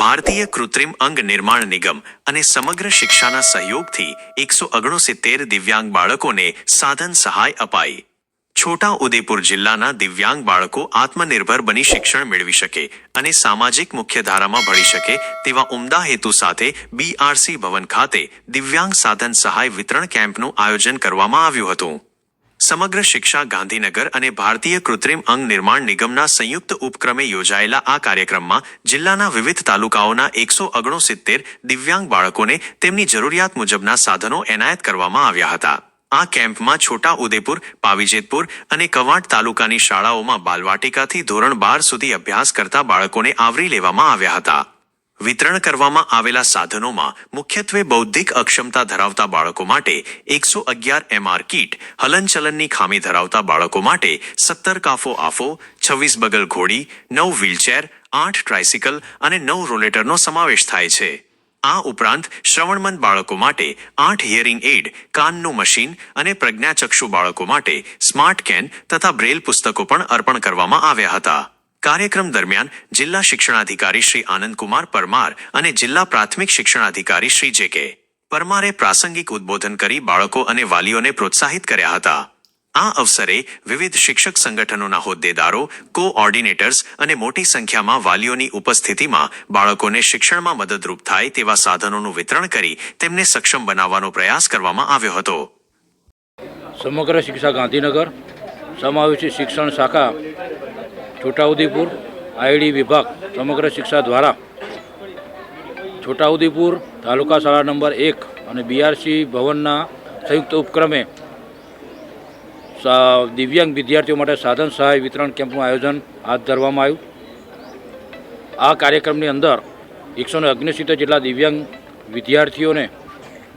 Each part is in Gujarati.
ભારતીય કૃત્રિમ અંગ નિર્માણ નિગમ અને સમગ્ર શિક્ષાના સહયોગથી એકસો ઓગણસિત્તેર દિવ્યાંગ બાળકોને સાધન સહાય અપાઈ. છોટા ઉદેપુર જિલ્લાના દિવ્યાંગ બાળકો આત્મનિર્ભર બની શિક્ષણ મેળવી શકે અને સામાજિક મુખ્યધારામાં ભળી શકે તેવા ઉમદા હેતુ સાથે બીઆરસી ભવન ખાતે દિવ્યાંગ સાધન સહાય વિતરણ કેમ્પનું આયોજન કરવામાં આવ્યું હતું. સમગ્ર શિક્ષા ગાંધીનગર અને ભારતીય કૃત્રિમ અંગ નિર્માણ નિગમના સંયુક્ત ઉપક્રમે યોજાયેલા આ કાર્યક્રમમાં જિલ્લાના વિવિધ તાલુકાઓના એકસો ઓગણસિત્તેર દિવ્યાંગ બાળકોને તેમની જરૂરિયાત મુજબના સાધનો એનાયત કરવામાં આવ્યા હતા. આ કેમ્પમાં છોટા ઉદેપુર, પાવીજેતપુર અને કવાંટ તાલુકાની શાળાઓમાં બાલવાટિકાથી ધોરણ બાર સુધી અભ્યાસ કરતા બાળકોને આવરી લેવામાં આવ્યા હતા. વિતરણ કરવામાં આવેલા સાધનોમાં મુખ્યત્વે બૌદ્ધિક અક્ષમતા ધરાવતા બાળકો માટે એકસો અગિયાર એમઆર કીટ, હલનચલનની ખામી ધરાવતા બાળકો માટે સત્તર કાફો આફો, છવ્વીસ બગલ ઘોડી, નવ વ્હીલચેર, આઠ ટ્રાયસિકલ અને નવ રોલેટરનો સમાવેશ થાય છે. આ ઉપરાંત શ્રવણમંદ બાળકો માટે આઠ હિયરિંગ એડ કાનનું મશીન અને પ્રજ્ઞાચક્ષુ બાળકો માટે સ્માર્ટ કેન તથા બ્રેલ પુસ્તકો પણ અર્પણ કરવામાં આવ્યા હતા. કાર્યક્રમ દરમિયાન જિલ્લા શિક્ષણાધિકારી શ્રી આનંદકુમાર પરમાર અને જિલ્લા પ્રાથમિક શિક્ષણાધિકારી શ્રી જે કે પરમારે પ્રાસંગિક ઉદ્બોધન કરી બાળકો અને વાલીઓને પ્રોત્સાહિત કર્યા હતા. આ અવસરે વિવિધ શિક્ષક સંગઠનોના હોદ્દેદારો કોઓર્ડિનેટર્સ અને મોટી સંખ્યામાં વાલીઓની ઉપસ્થિતિમાં બાળકોને શિક્ષણમાં મદદરૂપ થાય તેવા સાધનોનું વિતરણ કરી તેમને સક્ષમ બનાવવાનો પ્રયાસ કરવામાં આવ્યો હતો. સમગ્ર શિક્ષા ગાંધીનગર, સમાવેશી શિક્ષણ શાખા છોટાઉદેપુર આઈડી વિભાગ સમગ્ર શિક્ષા દ્વારા છોટાઉદેપુર તાલુકા શાળા નંબર એક અને બીઆરસી ભવનના સંયુક્ત ઉપક્રમે દિવ્યાંગ વિદ્યાર્થીઓ માટે સાધન સહાય વિતરણ કેમ્પનું આયોજન હાથ ધરવામાં આવ્યું. આ કાર્યક્રમની અંદર એકસો ને જેટલા દિવ્યાંગ વિદ્યાર્થીઓને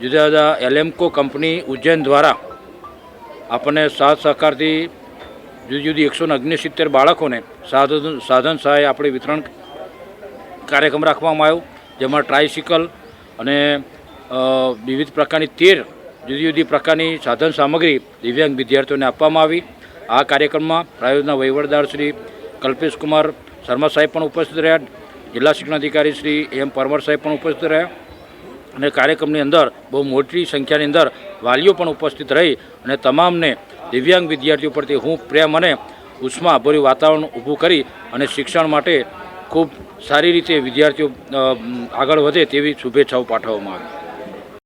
જુદા જુદા એલેમ્કો કંપની ઉજ્જૈન દ્વારા આપણને સાથ સહકારથી જુદી જુદી એકસો અગ્નિસિત્તેર બાળકોને સાધન સાધન સહાય આપણે વિતરણ કાર્યક્રમ રાખવામાં આવ્યો, જેમાં ટ્રાયસિકલ અને વિવિધ પ્રકારની તેર, જુદી જુદી પ્રકારની સાધન સામગ્રી દિવ્યાંગ વિદ્યાર્થીઓને આપવામાં આવી. આ કાર્યક્રમમાં પ્રાયોજના વહીવટદાર શ્રી કલ્પેશકુમાર શર્મા સાહેબ પણ ઉપસ્થિત રહ્યા, જિલ્લા શિક્ષણાધિકારી શ્રી એમ પરમાર સાહેબ પણ ઉપસ્થિત રહ્યા અને કાર્યક્રમની અંદર બહુ મોટી સંખ્યાની અંદર વાલીઓ પણ ઉપસ્થિત રહી અને તમામને દિવ્યાંગ વિદ્યાર્થીઓ પ્રત્યે હું પ્રેમ અને ઉષ્માભર્યું વાતાવરણ ઊભું કરી અને શિક્ષણ માટે ખૂબ સારી રીતે વિદ્યાર્થીઓ આગળ વધે તેવી શુભેચ્છાઓ પાઠવવામાં આવી.